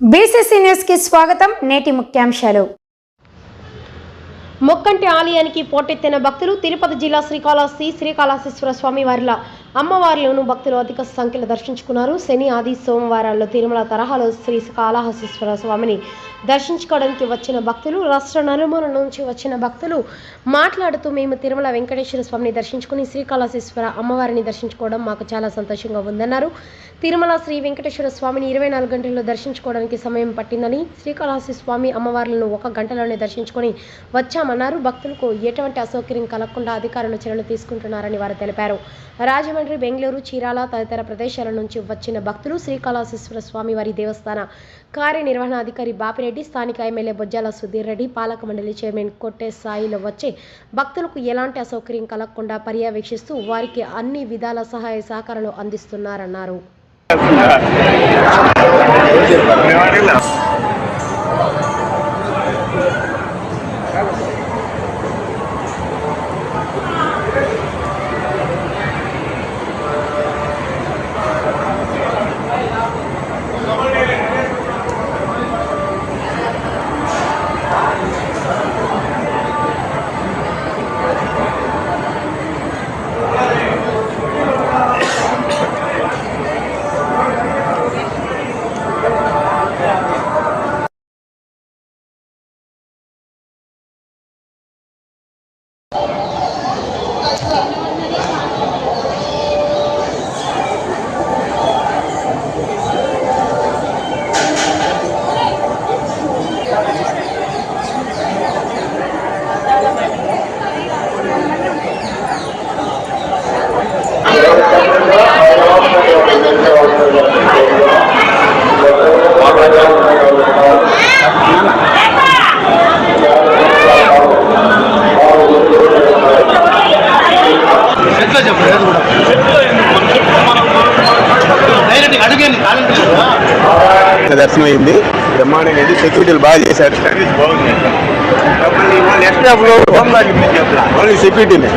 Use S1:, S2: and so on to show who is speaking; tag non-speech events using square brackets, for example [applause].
S1: BCC న్యూస్కి స్వాగతం నేటి ముఖ్యాంశాలు.
S2: మొక్కంటి ఆలయానికి పోటెత్తిన భక్తులు తిరుపతి జిల్లా శ్రీకాళహస్తి శ్రీకాళహస్తీశ్వర స్వామి వారిల అమ్మవార్లను భక్తులు అధిక సంఖ్యలో దర్శించుకున్నారు. శని ఆది సోమవారాల్లో తిరుమల తరహాలో శ్రీ కాళహస్తీశ్వర స్వామిని దర్శించుకోవడానికి వచ్చిన భక్తులు రాష్ట్ర నలుమూల నుంచి వచ్చిన భక్తులు మాట్లాడుతూ మేము తిరుమల వెంకటేశ్వర స్వామిని దర్శించుకుని శ్రీకాళహస్తీశ్వర అమ్మవారిని దర్శించుకోవడం మాకు చాలా సంతోషంగా ఉందన్నారు. తిరుమల శ్రీ వెంకటేశ్వర స్వామిని ఇరవై నాలుగు గంటల్లో దర్శించుకోవడానికి సమయం పట్టిందని శ్రీకాళహస్తి స్వామి అమ్మవార్లను ఒక గంటలోనే దర్శించుకొని వచ్చామన్నారు. భక్తులకు ఎటువంటి అసౌకర్యం కలగకుండా అధికారులు చర్యలు తీసుకుంటున్నారని వారు తెలిపారు. రాజమండ్రి బెంగళూరు చీరాల తదితర ప్రదేశాల నుంచి వచ్చిన భక్తులు శ్రీకాళహస్తీశ్వర స్వామి వారి దేవస్థాన కార్యనిర్వహణాధికారి బాపిరెడ్డి స్థానిక ఎమ్మెల్యే బొజ్జాల సుధీర్ రెడ్డి పాలక మండలి చైర్మన్ కొట్టే సాయిలో వచ్చే భక్తులకు ఎలాంటి అసౌకర్యం కలగకుండా పర్యవేక్షిస్తూ వారికి అన్ని విధాల సహాయ సహకారాలు అందిస్తున్నారన్నారు. [laughs]
S3: Thank you.
S4: దర్శనం అయింది. బ్రహ్మాండంగా అయింది. సెక్యూరిటీలు బాగా చేశారు. నెక్స్ట్ అప్పుడు హోమ్ గార్డ్ ఓన్లీ సెక్యూరిటీనే